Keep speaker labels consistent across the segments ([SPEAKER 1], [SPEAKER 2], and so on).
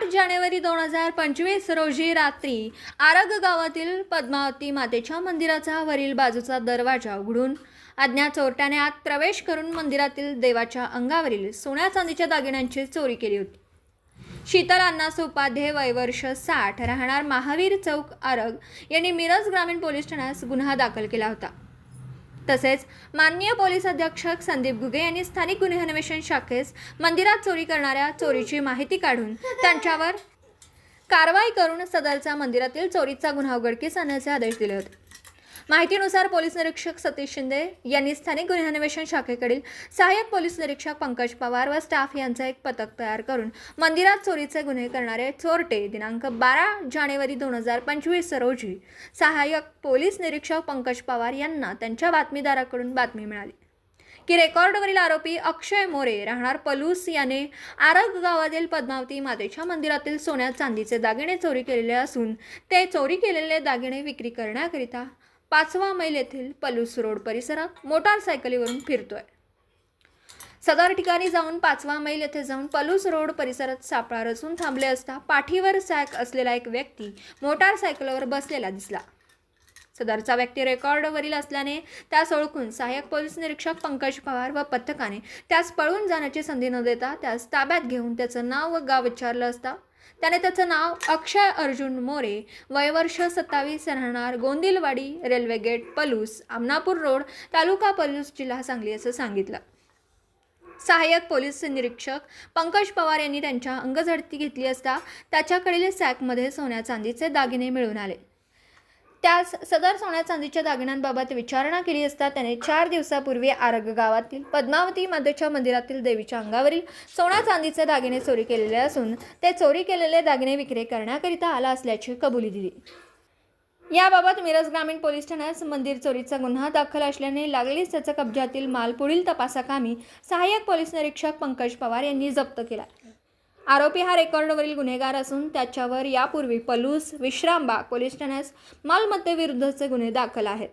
[SPEAKER 1] आठ जानेवारी दोन हजार पंचवीस रोजी रात्री आरग गावातील पद्मावती मातेच्या मंदिराचा वरील बाजूचा दरवाजा उघडून अज्ञात चोरट्याने आत प्रवेश करून मंदिरातील देवाच्या अंगावरील सोन्या चांदीच्या दागिन्यांची चोरी केली होती. शीतल अण्णास उपाध्ये वयवर्ष साठ राहणार महावीर चौक आरग यांनी मिरज ग्रामीण पोलीस ठाण्यास गुन्हा दाखल केला होता. तसेच माननीय पोलीस अधीक्षक संदीप घुगे यांनी स्थानिक गुन्हे अन्वेषण शाखेस मंदिरात चोरी करणाऱ्या चोरीची माहिती काढून त्यांच्यावर कारवाई करून सदरचा मंदिरातील चोरीचा गुन्हा उघडकीस आणण्याचे आदेश दिले होते. माहितीनुसार पोलीस निरीक्षक सतीश शिंदे यांनी स्थानिक गुन्हे अन्वेषण शाखेकडील सहाय्यक पोलीस निरीक्षक पंकज पवार व स्टाफ यांचं एक पथक तयार करून मंदिरात चोरीचे गुन्हे करणारे चोरटे दिनांक बारा जानेवारी दोन हजार पंचवीस रोजी सहाय्यक पोलीस निरीक्षक पंकज पवार यांना त्यांच्या बातमीदाराकडून बातमी मिळाली. की रेकॉर्डवरील आरोपी अक्षय मोरे राहणार पलूस याने आरग गावातील पद्मावती मातेच्या मंदिरातील सोन्या चांदीचे दागिने चोरी केलेले असून ते चोरी केलेले दागिने विक्री करण्याकरिता पाचवा मैल येथील पलूस रोड परिसरात मोटारसायकलीवरून फिरतोय. सदर ठिकाणी जाऊन पाचवा मैल येथे जाऊन पलूस रोड परिसरात सापळा रचून थांबले असता पाठीवर सॅक असलेला एक व्यक्ती मोटारसायकलवर बसलेला दिसला. सदरचा व्यक्ती रेकॉर्डवरील असल्याने त्यास ओळखून सहाय्यक पोलीस निरीक्षक पंकज पवार व पथकाने त्यास पळून जाण्याची संधी न देता त्यास ताब्यात घेऊन त्याचं नाव व गाव विचारलं असता. त्याने त्याचं नाव अक्षय अर्जुन मोरे वयवर्ष सत्तावीस राहणार Gondilwadi railway gate Palus Amnapur road taluka Palus जिल्हा सांगली असं सांगितलं. सहाय्यक पोलीस निरीक्षक पंकज पवार यांनी त्यांच्या अंगझडती घेतली असता त्याच्याकडील सॅकमध्ये सोन्या चांदीचे दागिने मिळून आले. त्यास सदर सोन्या चांदीच्या दागिन्यांबाबत विचारणा केली असता त्याने चार दिवसापूर्वी आरग गावातील पद्मावती मातेच्या मंदिरातील देवीच्या अंगावरील सोन्या चांदीचे दागिने चोरी केलेले असून ते चोरी केलेले दागिने विक्री करण्याकरिता आला असल्याची कबुली दिली. याबाबत मिरज ग्रामीण पोलीस ठाण्यास मंदिर चोरीचा गुन्हा दाखल असल्याने लागलीच त्याचा कब्जातील माल पुढील तपासाकामी सहाय्यक पोलीस निरीक्षक पंकज पवार यांनी जप्त केला. आरोपी हा रेकॉर्डवरील गुन्हेगार असून त्याच्यावर यापूर्वी पलूस विश्रामबाग पोलीस ठाण्यात मालमत्तेविरुद्धचे गुन्हे दाखल आहेत.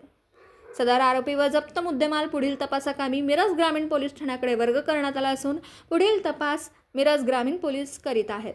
[SPEAKER 1] सदर आरोपी व जप्त मुद्देमाल पुढील तपासाकामी मिरज ग्रामीण पोलीस ठाण्याकडे वर्ग करण्यात आला असून पुढील तपास मिरज ग्रामीण पोलीस करीत आहेत.